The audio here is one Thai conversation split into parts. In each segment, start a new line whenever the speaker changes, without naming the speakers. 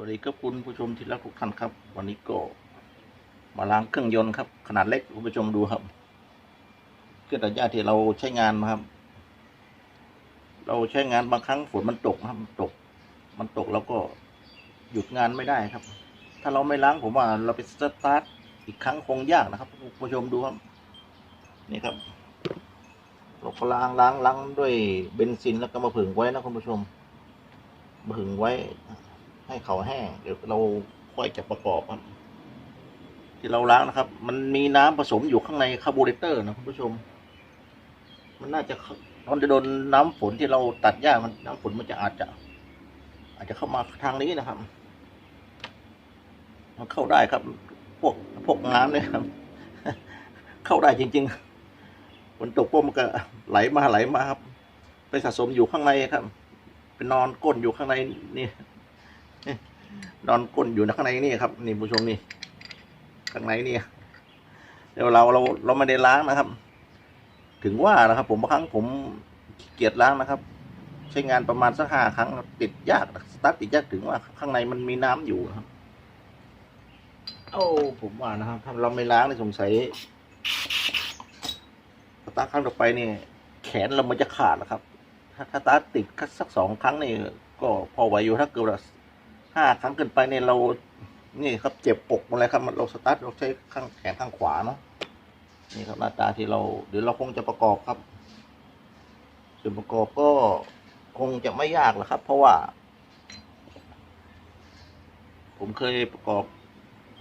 วัสดีครับคุณผู้ชมที่รักทุกท่านครับ วันนี้ก็มาล้างเครื่องยนต์ครับ ขนาดเล็กคุณผู้ชมดูครับ เครื่องตัดหญ้าที่เราใช้งานนะครับ เราใช้งานบางครั้งฝนมันตกนะครับมันตก มันตกแล้วก็หยุดงานไม่ได้ครับ ถ้าเราไม่ล้างผมว่า เราไปสตาร์ทอีกครั้งคงยากนะครับคุณผู้ชมดูครับ นี่ครับเราก็ล้างล้างล้างด้วยเบนซินแล้วก็มาผึ่งไว้นะคุณผู้ชมผึ่งไว้ ให้เขาแห้ง เดี๋ยวเราค่อยจะประกอบครับ ที่เราล้างนะครับ มันมีน้ำผสมอยู่ข้างในคาร์บูเรเตอร์นะคุณผู้ชม มันน่าจะเข้ามันจะโดนน้ำฝนที่เราตัดหญ้ามันน้ำฝนมันจะอาจจะ อาจจะเข้ามาทางนี้นะครับ มันเข้าได้ครับ พวกพวกน้ำเนี่ยครับ เข้าได้จริง ๆฝนตกปุ๊บมันก็ไหลมาไหลมาครับ ไปสะสมอยู่ข้างในครับไปนอนก้นอยู่ข้างในนี่ นอนก้นอยู่ในข้างในนี่ครับ นี่ผู้ชมนี่ข้างในนี่เดี๋ยวเราเราเราไม่ได้ล้างนะครับ ถึงว่านะครับ ผมบางครั้งผมขี้เกียจล้างนะครับ ใช้งานประมาณสักห้าครั้งติดยากสตาร์ทติดยากถึงว่าข้างในมันมีน้ำอยู่นะครับโอ้ผมว่านะครับถ้าเราไม่ล้างนี่สงสัยสตาร์ทครั้งต่อไปนี่แขนเรามันจะขาดนะครับ ถ้าถ้าสตาร์ทติดสักสองครั้งนี่ก็พอไหวอยู่ถ้าเกิดว่า ห้าครั้งเกินไปเนี่ยเรา นี่ครับเจ็บอกหมดเลยครับมันเราสตาร์ทเราใช้ข้างแขนข้างขวาเนาะนี่ครับหน้าตาที่เราเดี๋ยวเราคงจะประกอบครับ ส่วนประกอบก็คงจะไม่ยากหรอกครับ เพราะว่า ผมเคยประกอบ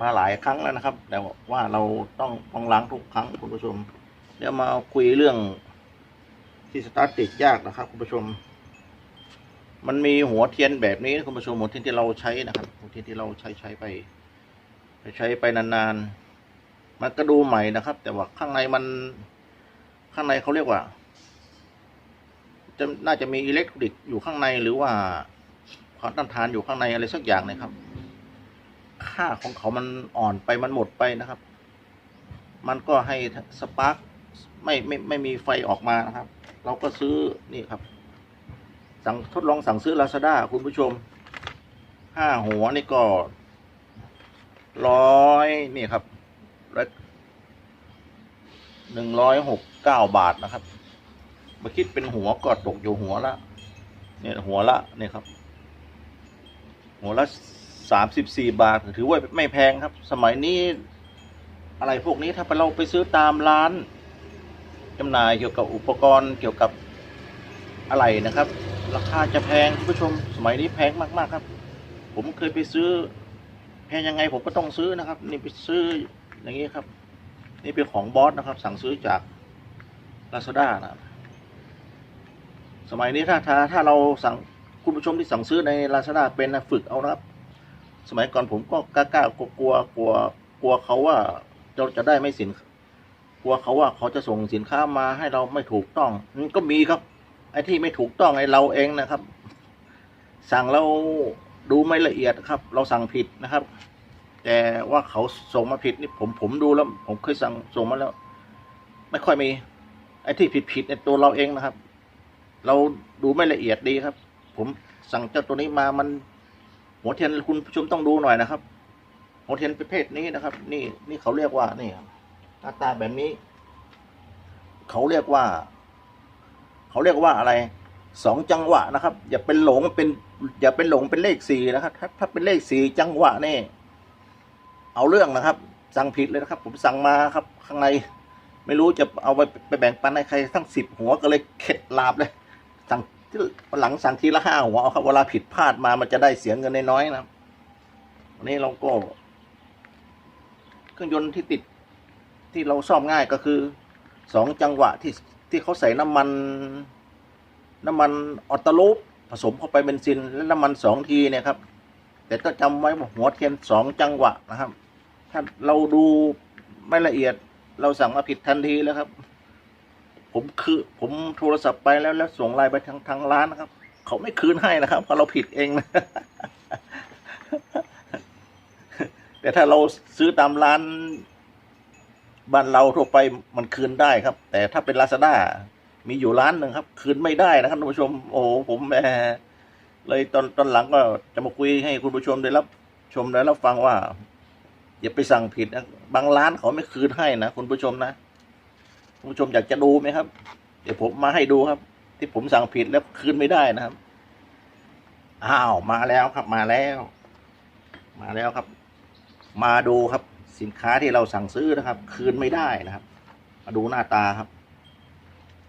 มาหลายครั้งแล้วนะครับ แต่ว่าเราต้องต้องล้างทุกครั้งคุณผู้ชม เดี๋ยวมาคุยเรื่องที่สตาร์ทติดยากนะครับคุณผู้ชม มันมีหัวเทียนแบบนี้นะคุณผู้ชมหัวเทียนที่เราใช้นะครับหัวเทียนที่เราใช้ใช้ไปใช้ไปนานๆ มันก็ดูใหม่นะครับ แต่ว่าข้างในมันข้างในเขาเรียกว่าจะน่าจะมีอิเล็กทรอนิกส์อยู่ข้างในหรือว่าความต้านทานอยู่ข้างในอะไรสักอย่างนะครับ ค่าของเขามันอ่อนไปมันหมดไปนะครับ มันก็ให้สปาร์กไม่ไม่ไม่มีไฟออกมานะครับ เราก็ซื้อนี่ครับ สั่งทดลองสั่งซื้อลาซาด้าคุณผู้ชมห้าหัวนี่ก็ร้อยนี่ครับหนึ่งร้อยหกเก้าบาทนะครับ มาคิดเป็นหัวก็ตกอยู่หัวละ เนี่ยหัวละเนี่ยครับ หัวละสามสิบสี่บาท ถือว่าไม่แพงครับ สมัยนี้อะไรพวกนี้ถ้าเราไปซื้อตามร้านจำหน่ายเกี่ยวกับอุปกรณ์เกี่ยวกับอะไรนะครับ ราคาจะแพงคุณผู้ชมสมัยนี้แพงมากๆครับ ผมเคยไปซื้อ แพงยังไงผมก็ต้องซื้อนะครับ นี่ไปซื้ออย่างนี้ครับ นี่เป็นของบอสนะครับ สั่งซื้อจากลาซาด้านะสมัยนี้ถ้าถ้าถ้าเราสั่งคุณผู้ชมที่สั่งซื้อในลาซาด้าเป็นนะฝึกเอานะครับ สมัยก่อนผมก็กล้ากล้ากลัวกลัวกลัวกลัวเขาว่าเราจะได้ไม่สินกลัวเขาว่าเขาจะส่งสินค้ามาให้เราไม่ถูกต้องมันก็มีครับ ไอ้ที่ไม่ถูกต้องไอ้เราเองนะครับ สั่งเราดูไม่ละเอียดครับ เราสั่งผิดนะครับ แต่ว่าเขาส่งมาผิดนี่ผมผมดูแล้ว ผมเคยสั่งส่งมาแล้ว ไม่ค่อยมี ไอ้ที่ผิดผิดในตัวเราเองนะครับ เราดูไม่ละเอียดดีครับ ผมสั่งเจ้าตัวนี้มามันหัวเทียนคุณผู้ชมต้องดูหน่อยนะครับ หัวเทียนประเภทนี้นะครับ นี่นี่เขาเรียกว่านี่หน้าตาแบบนี้ เขาเรียกว่า เขาเรียกว่าอะไรสองจังหวะนะครับ อย่าเป็นหลงเป็นอย่าเป็นหลงเป็นเลขสี่นะครับ ถ้าถ้าเป็นเลขสี่จังหวะนี่เอาเรื่องนะครับ สั่งผิดเลยนะครับ ผมสั่งมาครับ ข้างใน ไม่รู้จะเอาไปไปแบ่งปันให้ใครทั้งสิบหัวก็เลยเข็ดลาบเลย สั่งที่หลังสั่งทีละห้าหัวเอาครับเวลาผิดพลาดมามันจะได้เสียเงินน้อยๆนะครับวันนี้เราก็ เครื่องยนต์ที่ติดที่เราซ่อมง่ายก็คือสองจังหวะที่ที่เขาใส่น้ำมัน น้ำมันออตโตลูปผสมเข้าไปเบนซิน และน้ำมันสองทีเนี่ยครับแต่ก็จำไว้ว่าหัวเทียนสองจังหวะนะครับ ถ้าเราดูไม่ละเอียดเราสั่งมาผิดทันทีแล้วครับ ผมคือผมโทรศัพท์ไปแล้วแล้วส่งไลน์ไปทางทางร้านนะครับ เขาไม่คืนให้นะครับเพราะเราผิดเองนะแต่ถ้าเราซื้อตามร้านบ้านเราทั่วไปมันคืนได้ครับ แต่ถ้าเป็นลาซาด้า มีอยู่ร้านหนึ่งครับ คืนไม่ได้นะครับท่านผู้ชม โอ้โหผมแหมเลยตอนตอนหลังก็จะมาคุยให้คุณผู้ชมได้รับชมได้รับฟังว่า อย่าไปสั่งผิดนะบางร้านเขาไม่คืนให้นะคุณผู้ชมนะคุณผู้ชมอยากจะดูไหมครับ เดี๋ยวผมมาให้ดูครับ ที่ผมสั่งผิดแล้วคืนไม่ได้นะครับอ้าวมาแล้วครับมาแล้ว มาแล้วครับ มาดูครับ สินค้าที่เราสั่งซื้อนะครับ คืนไม่ได้นะครับ มาดูหน้าตาครับ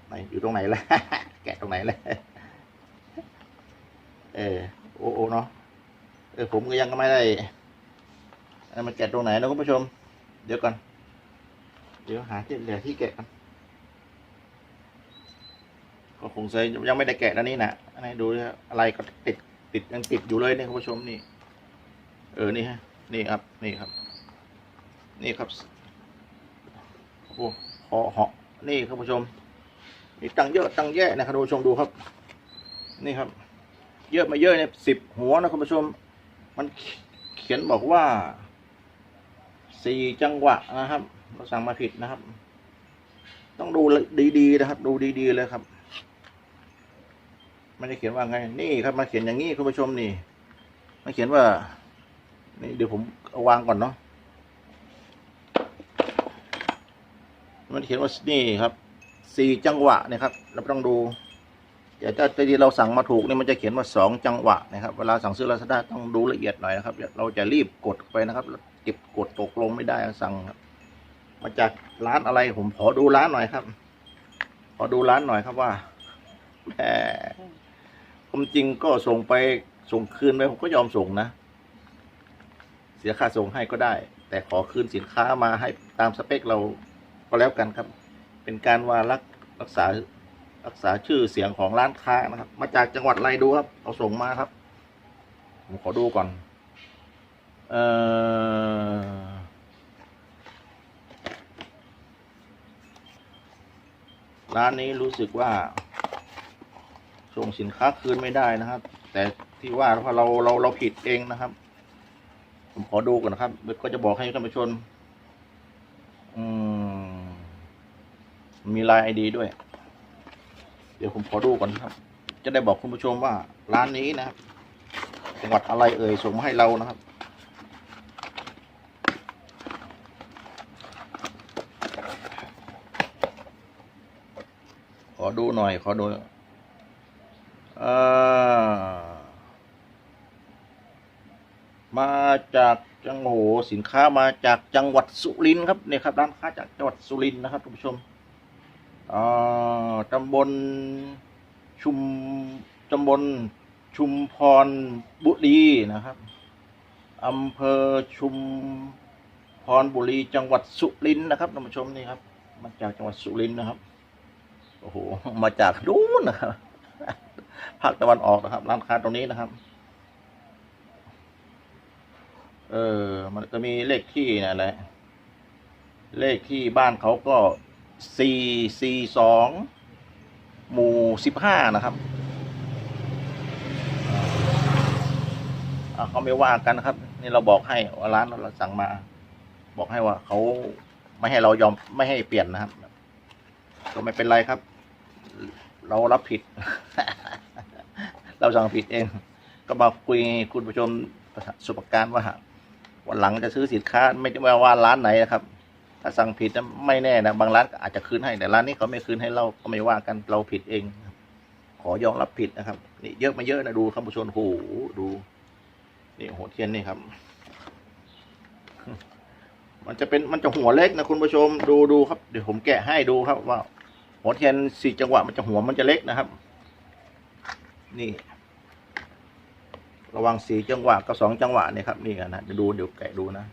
ไหนอยู่ตรงไหนแล้วแกะตรงไหนแล้วเออ โอ้โอเนาะ เออผมก็ยังไม่ได้เอามาแกะตรงไหนนะคุณผู้ชม เดี๋ยวก่อน เดี๋ยวหาที่เหลือที่แกะกันก็คงจะยังไม่ได้แกะแล้วนี่นะอันนี้ดูอะไรก็ติดติดยังติดอยู่เลยเนี่ยคุณผู้ชมนี่ เออ นี่ฮะ นี่ครับ นี่ครับ นี่ครับ โอ้หอเหาะนี่ครับผู้ชม มีตังเยอะตังแย่นะครับคุณผู้ชมดูครับ นี่ครับ เยอะมาเยอะเนี่ยสิบหัวนะคุณผู้ชม มันเขียนบอกว่าสี่จังหวะนะครับ เราสั่งมาผิดนะครับ ต้องดูดีๆนะครับ ดูดีๆเลยครับไม่ได้เขียนว่าไง นี่ครับมาเขียนอย่างนี้คุณผู้ชมนี่มาเขียนว่า นี่เดี๋ยวผมาวางก่อนเนาะมันเขียนว่านี่ครับ สี่จังหวะนะครับ เราต้องดูเดี๋ยวถ้าที่เราสั่งมาถูกเนี่ยมันจะเขียนว่าสองจังหวะนะครับ เวลาสั่งซื้อลาซาด้าต้องดูละเอียดหน่อยนะครับ เราจะรีบกดไปนะครับเก็บกดตกลงไม่ได้สั่งมาจากร้านอะไรผมขอดูร้านหน่อยครับ ขอดูร้านหน่อยครับว่าแหมผมจริงก็ส่งไปส่งคืนไปผมก็ยอมส่งนะ เสียค่าส่งให้ก็ได้ แต่ขอคืนสินค้ามาให้ตามสเปคเราก็แล้วกันครับ เป็นการวารักรักษารักษาชื่อเสียงของร้านค้านะครับ มาจากจังหวัดอะไรดูครับ เอาส่งมาครับ ผมขอดูก่อน เอ่อร้านนี้รู้สึกว่าส่งสินค้าคืนไม่ได้นะครับ แต่ที่ว่าเพราะเราเราเราผิดเองนะครับ ผมขอดูก่อนนะครับก็จะบอกให้ท่านผู้ชมอืม มีไลน์ไอดีด้วย เดี๋ยวผมขอดูก่อนครับ จะได้บอกคุณผู้ชมว่าร้านนี้นะครับจังหวัดอะไรเอ่ยส่งมาให้เรานะครับ ขอดูหน่อย ขอดูอ่อมาจากจังโหสินค้ามาจากจังหวัดสุรินทร์ครับเนี่ยครับร้านค้าจากจังหวัดสุรินทร์นะครับท่านผู้ชม ตำบลชุมตำบลชุมพรบุรีนะครับอำเภอชุมพรบุรีจังหวัดสุรินทร์นะครับท่านผู้ชมนี่ครับ มาจากจังหวัดสุรินทร์นะครับโอ้โหมาจากนู้นนะครับภาคตะวันออกนะครับ ร้านค้าตรงนี้นะครับ เออ มันก็มีเลขที่นั่นแหละเลขที่บ้านเขาก็ สี่สี่สองหมู่สิบห้านะครับเขาไม่ว่ากันนะครับ นี่เราบอกให้ร้านเราสั่งมา บอกให้ว่าเขาไม่ให้เรายอมไม่ให้เปลี่ยนนะครับ ก็ไม่เป็นไรครับ เรารับผิด เราสั่งผิดเอง ก็มาคุยคุณผู้ชมประการว่าวันหลังจะซื้อสินค้า ไม่ได้ว่าร้านไหนนะครับ ถ้าสั่งผิดนะไม่แน่นะบางร้านอาจจะคืนให้แต่ร้านนี้เขาไม่คืนให้เราก็ไม่ว่ากันเราผิดเอง ขอยอมรับผิดนะครับนี่เยอะมาเยอะนะดูท่านผู้ชมโอ้โหดูนี่โหเทียนนี่ครับ มันจะเป็นมันจะหัวเล็กนะคุณผู้ชมดูดูครับเดี๋ยวผมแกะให้ดูครับ ว่า หัวเทียนสี่จังหวะมันจะหัวมันจะเล็กนะครับ นี่ ระวังสี่จังหวะกับสองจังหวะเนี่ยครับ นี่นะเดี๋ยวดูเดี๋ยวแกะดูนะ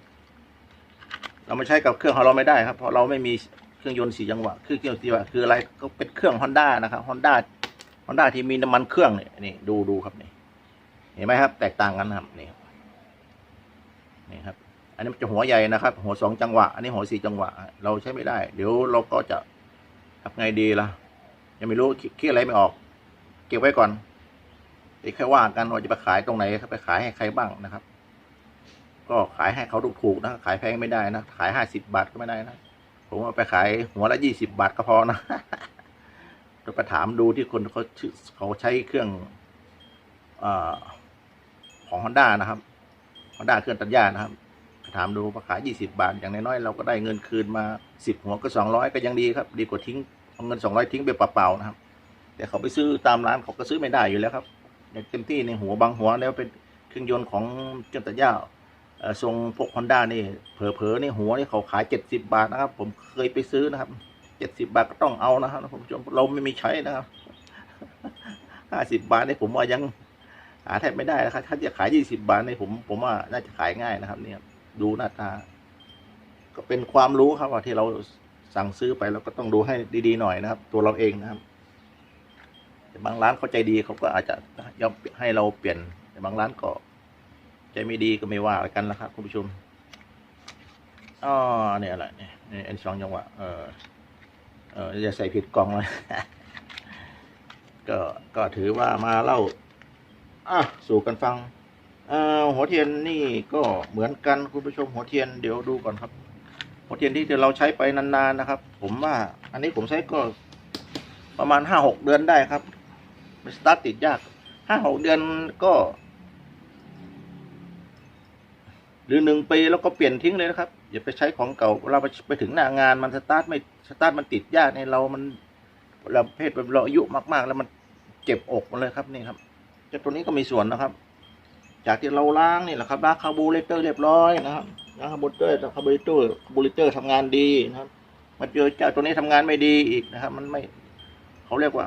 เราไม่ใช้กับเครื่องของเราไม่ได้ครับ เพราะเราไม่มีเครื่องยนต์สี่จังหวะคือเครื่องสี่จังหวะคืออะไรก็เป็นเครื่องฮอนด้านะครับฮอนด้าฮอนด้าที่มีน้ำมันเครื่องเนี่ยนี่ดูดูครับนี่ เห็นไหมครับ แตกต่างกันครับนี่ครับนี่ครับ อันนี้มันจะหัวใหญ่นะครับ หัวสองจังหวะ อันนี้หัวสี่จังหวะ เราใช้ไม่ได้ เดี๋ยวเราก็จะทำไงดีล่ะยังไม่รู้คิดอะไรไม่ออก เก็บไว้ก่อนเดี๋ยวค่อยว่ากันว่าจะไปขายตรงไหนครับไปขายให้ใครบ้างนะครับ ก็ขายให้เขาถูกๆนะ ขายแพงไม่ได้นะ ขายห้าสิบบาทก็ไม่ได้นะ ผมเอาไปขายหัวละยี่สิบบาทก็พอนะเราไปถามดูที่คนเขาเขาใช้เครื่องอของ Honda นะครับ Honda เครื่องตัดหญ้านะครับถามดูราคา20บาท อย่างน้อยๆเราก็ได้เงินคืนมา10หัวก็200ก็ยังดีครับ ดีกว่าทิ้งเอาเงิน200ทิ้งไปเปล่าๆนะครับ แต่เขาไปซื้อตามร้านเขาก็ซื้อไม่ได้อยู่แล้วครับอย่างเต็มที่ในหัวบางหัวแล้วเป็นเครื่องยนต์ของเครื่องตัดหญ้า ทรงพวก Honda นี่เผลอๆนี่หัวนี่เขาขาย70บาทนะครับ ผมเคยไปซื้อนะครับ70บาทก็ต้องเอานะครับผมชมเราไม่มีใช้นะครับ50บาทนี่ผมว่ายังหาแทบไม่ได้นะครับ ถ้าจะขาย20บาทนี่ผมผมว่าน่าจะขายง่ายนะครับ เนี่ยดูหน้าตา ก็เป็นความรู้ครับว่าที่เราสั่งซื้อไปเราก็ต้องดูให้ดี ๆ หน่อยนะครับ ตัวเราเองนะครับแต่บางร้านเขาใจดีเขาก็อาจจะยอมให้เราเปลี่ยนแต่บางร้านก็ ใจไม่ดีก็ไม่ว่ากันละครับคุณผู้ชมอ๋อเนี่ยอะไรเนี่ยนี่เอ็นสองจังหวะเออเออจะใส่ผิดกล่องเลยก็ก็ถือว่ามาเล่าอะสู่กันฟังเอ่อหัวเทียนนี่ก็เหมือนกันคุณผู้ชมหัวเทียนเดี๋ยวดูก่อนครับ หัวเทียนที่เราใช้ไปนานๆนะครับ ผมว่า อันนี้ผมใช้ก็ประมาณห้าหกเดือนได้ครับ มันสตาร์ทติดยากห้าหกเดือนก็ หรือหนึ่งปีแล้วก็เปลี่ยนทิ้งเลยนะครับ อย่าไปใช้ของเก่าเราไปไปถึงหน้างานมันสตาร์ทไม่สตาร์ทมันติดยากในเรามันเราเพศเราอายุมากๆ แล้วมันเจ็บอกหมดเลยครับนี่ครับแต่ตัวนี้ก็มีส่วนนะครับ จากที่เราล้างนี่แหละครับล้างคาร์บูเรเตอร์เรียบร้อยนะครับล้างคาร์บูเรเตอร์คาร์บูเรเตอร์คาร์บูเรเตอร์ทำงานดีนะครับมาเจอเจ้าตัวนี้ทำงานไม่ดีอีกนะครับ มันไม่เขาเรียกว่า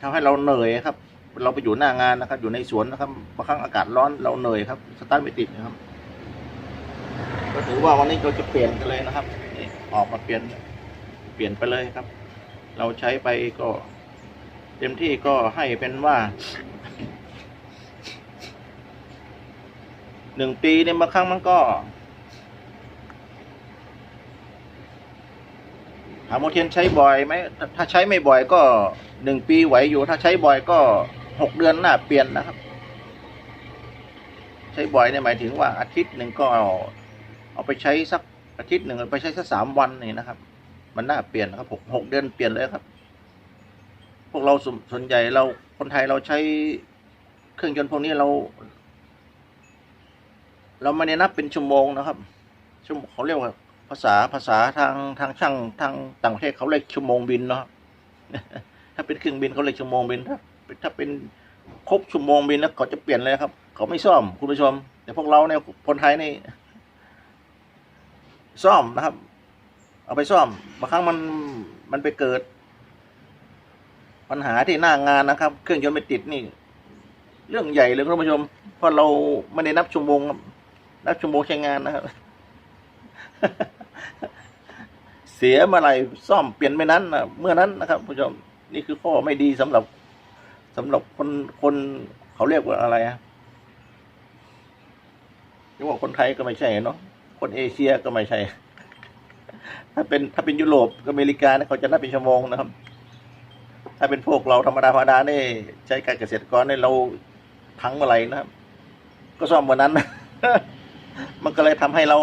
ทำให้เราเหนื่อยครับ เราไปอยู่หน้างานนะครับ อยู่ในสวนนะครับบางครั้งอากาศร้อนเราเหนื่อยครับสตาร์ทไม่ติดนะครับ ก็ถือว่าวันนี้เราจะเปลี่ยนกันเลยนะครับนี่ออกมาเปลี่ยนเปลี่ยนไปเลยครับ เราใช้ไปก็เต็มที่ก็ให้เป็นว่าหนึ่งปีเนี่ยบางครั้งมันก็ถามว่าเทียนใช้บ่อยไหมถ้าใช้ไม่บ่อยก็หนึ่งปีไหวอยู่ ถ้าใช้บ่อยก็หกเดือนหน้าเปลี่ยนนะครับ ใช้บ่อยเนี่ยหมายถึงว่าอาทิตย์หนึ่งก็ เอาไปใช้สักอาทิตย์หนึ่งไปใช้สักสามวันนี่นะครับ มันน่าเปลี่ยนนะครับหกหกเดือนเปลี่ยนเลยครับ พวกเราส่วนส่วนใหญ่เราคนไทยเราใช้เครื่องยนต์พวกนี้เรา เราไม่ได้นับเป็นชั่วโมงนะครับชั่วโมงเขาเรียกว่าภาษาภาษาทางทางช่างทางต่างประเทศเขาเรียกชั่วโมงบินเนาะถ้าเป็นเครื่องบินเขาเรียกชั่วโมงบินถ้าถ้าเป็นครบชั่วโมงบินแล้วเขาจะเปลี่ยนเลยครับ เขาไม่ซ่อมคุณผู้ชม แต่พวกเราเนี่ยคนไทยนี่ ซ่อมนะครับ เอาไปซ่อมบางครั้งมันมันไปเกิด ปัญหาที่หน้างานนะครับ เครื่องยนต์ไม่ติดนี่ เรื่องใหญ่เลยคุณผู้ชมเพราะเราไม่ได้นับชั่วโมงนับชั่วโมงใช้งานนะครับ เสียเมื่อไหร่ซ่อมเปลี่ยนไม่นั้นนะเมื่อนั้นนะครับผู้ชมนี่คือข้อไม่ดีสำหรับสำหรับคนคนเขาเรียกว่าอะไรอะเรียกว่าคนไทยก็ไม่ใช่เนาะ คนเอเชียก็ไม่ใช่ ถ้าเป็นถ้าเป็นยุโรปอเมริกาเนี่ยเขาจะนับเป็นชั่วโมงนะครับ ถ้าเป็นพวกเราธรรมดาธรรมดาเนี่ยใช้การเกษตรกรเนี่ยเราพังเมื่อไหร่นะครับ ก็ซ่อมวันนั้น มันก็เลยทำให้เรา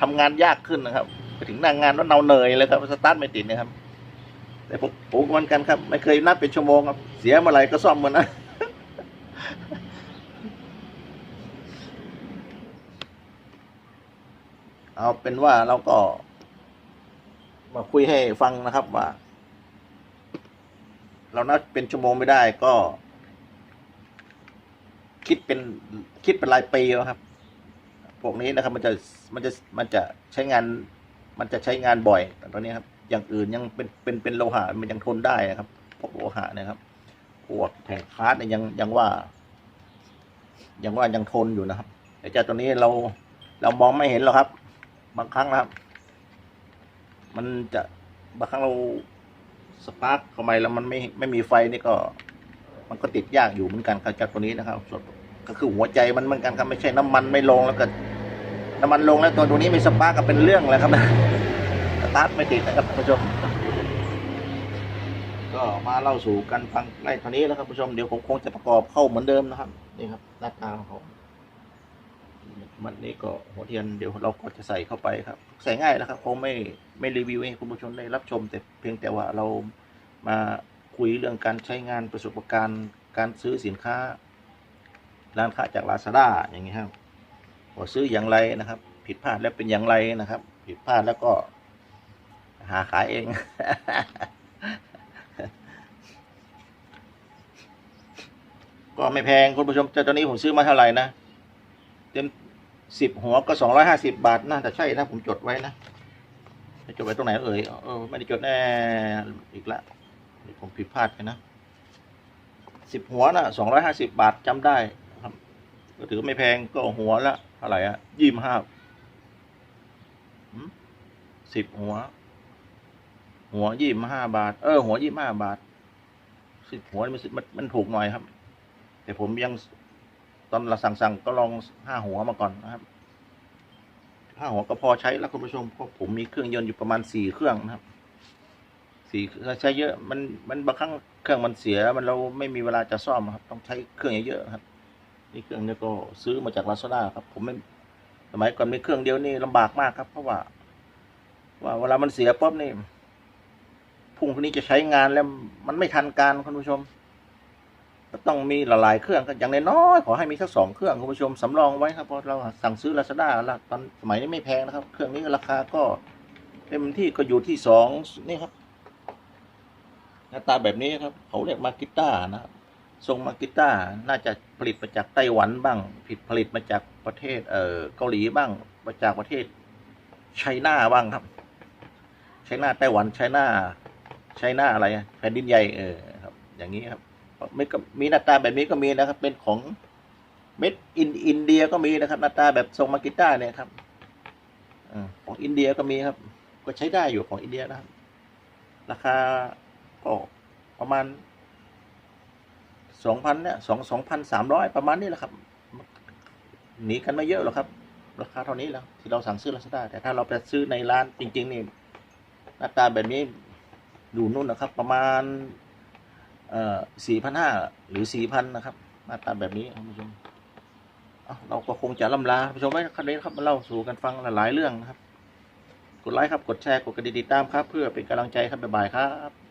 ทำงานยากขึ้นนะครับ ไปถึงหน้างานแล้วเราเหนื่อยเลยครับสตาร์ทไม่ติดนะครับ แต่ผมผมก็เหมือนกันครับ ไม่เคยนับเป็นชั่วโมงครับ เสียเมื่อไหร่ก็ซ่อมเมื่อนั้น เอาเป็นว่าเราก็ มาคุยให้ฟังนะครับว่า เรานับเป็นชั่วโมงไม่ได้ก็ คิดเป็นคิดเป็นรายปีแล้วครับ พวกนี้นะครับ มันจะมันจะมันจะใช้งาน มันจะใช้งานบ่อยแต่ตอนนี้ครับ อย่างอื่นยังเป็นเป็นเป็นโลหะมันยังทนได้นะครับพวกโลหะนะครับพวกแผ่นคาร์ดเนี่ยยังยังว่า ยังว่ายังทนอยู่นะครับแต่เจ้าตัวนี้เราเรามองไม่เห็นหรอกครับ บางครั้งนะครับ มันจะบางครั้งเราสปาร์คเข้าไปแล้วมันไม่ไม่มีไฟนี่ก็ มันก็ติดยากอยู่เหมือนกันครับจากตัวนี้นะครับก็คือหัวใจมันเหมือนกันครับไม่ใช่น้ำมันไม่ลงแล้วก็น้ำมันลงแล้วตัวตัวนี้ไม่สปาร์คก็เป็นเรื่องแล้วครับนะสตาร์ทไม่ติดนะครับท่านผู้ชม ก็มาเล่าสู่กันฟังไล่เท่านี้แล้วครับผู้ชมเดี๋ยวผมคงจะประกอบเข้าเหมือนเดิมนะครับนี่ครับหน้าตาของ มันนี่ก็หัวเทียนเดี๋ยวเราก็จะใส่เข้าไปครับ ใส่ง่ายนะครับคงไม่ไม่รีวิวให้คุณผู้ชมได้รับชม แต่เพียงแต่ว่าเรามาคุยเรื่องการใช้งานประสบการณ์ การซื้อสินค้า ร้านค้าจากลาซาด้าอย่างนี้ครับว่าซื้ออย่างไรนะครับ ผิดพลาดแล้วเป็นอย่างไรนะครับ ผิดพลาดแล้วก็ หาขายเองก็ไม่แพงคุณผู้ชมแต่ตอนนี้ผมซื้อมาเท่าไหร่นะ เต็ม สิบหัวก็สองร้อยห้าสิบาทน่าจะใช่นะผมจดไว้นะจดไว้ตรงไหนเอ่ยเออไม่ได้จดแน่อีกละเดี๋ยวผมผิดพลาดไปนะสิบหัวนะสองร้อยห้าสิบาทจำได้ครับก็ถือไม่แพงก็หัวละเท่าไหร่อะยี่ห้าสิบหัว หัวยี่ห้าบาท เออ หัวยี่ห้าบาทสิบหัวนี่มันมันมันถูกหน่อยครับ แต่ผมยัง ตอนเราสั่งสั่งก็ลองห้าหัวมาก่อนนะครับห้าหัวก็พอใช้แล้วคุณผู้ชมเพราะผมมีเครื่องยนต์อยู่ประมาณสี่เครื่องนะครับสี่ใช้เยอะมันมันบางครั้งเครื่องมันเสียมันเราไม่มีเวลาจะซ่อมครับ ต้องใช้เครื่องเยอะๆครับ นี่เครื่องนี้ก็ซื้อมาจากลาซาด้าครับ ผมไม่สมัยก่อนมีเครื่องเดียวนี่ลำบากมากครับ เพราะว่า ว่าเวลามันเสียปุ๊บนี่พุ่งนี้จะใช้งานแล้วมันไม่ทันการคุณผู้ชม ก็ต้องมีหลายๆเครื่องก็อย่างน้อยๆขอให้มีสักสองเครื่องคุณผู้ชมสำรองไว้ครับเพราะเราสั่งซื้อลาซาด้าละตอนสมัยนี้ไม่แพงนะครับ เครื่องนี้ราคาก็เต็มที่ก็อยู่ที่สองนี่ครับ หน้าตาแบบนี้ครับ เขาเรียกมากิต้านะครับทรงมากิต้าน่าจะผลิตมาจากไต้หวันบ้างผิดผลิตมาจากประเทศเอ่อเกาหลีบ้างมาจากประเทศไชน่าบ้างครับไชน่าไต้หวันไชน่าไชน่าอะไรแผ่นดินใหญ่เออครับ อย่างนี้ครับ ม่ก็มีหน้าตาแบบนี้ก็มีนะครับ เป็นของเม็ดอินอินเดียก็มีนะครับ หน้าตาแบบทรงมากิต้าเนี่ยครับอของอินเดียก็มีครับ ก็ใช้ได้อยู่ของอินเดียนะครับ ราคาก็ประมาณสองพันเนี่ยสองสองพันสามร้อยประมาณนี้แหละครับหนีกันไม่เยอะหรอกครับ ราคาเท่านี้แล้วที่เราสั่งซื้อลาซาด้าแต่ถ้าเราไปซื้อในร้านจริง ๆ นี่หน้าตาแบบนี้ดูนู่นนะครับ ประมาณ เอ่อสี่พันห้าหรือสี่พันนะครับหน้าตาแบบนี้ท่านผู้ชมเราก็คงจะล่ำลาท่านผู้ชมไว้คันนี้ครับมาเล่าสู่กันฟังหลายเรื่องนะครับ กดไลค์ครับ กดแชร์ กดกระดิ่งติดตามครับ เพื่อเป็นกำลังใจครับบ๊ายบายครับ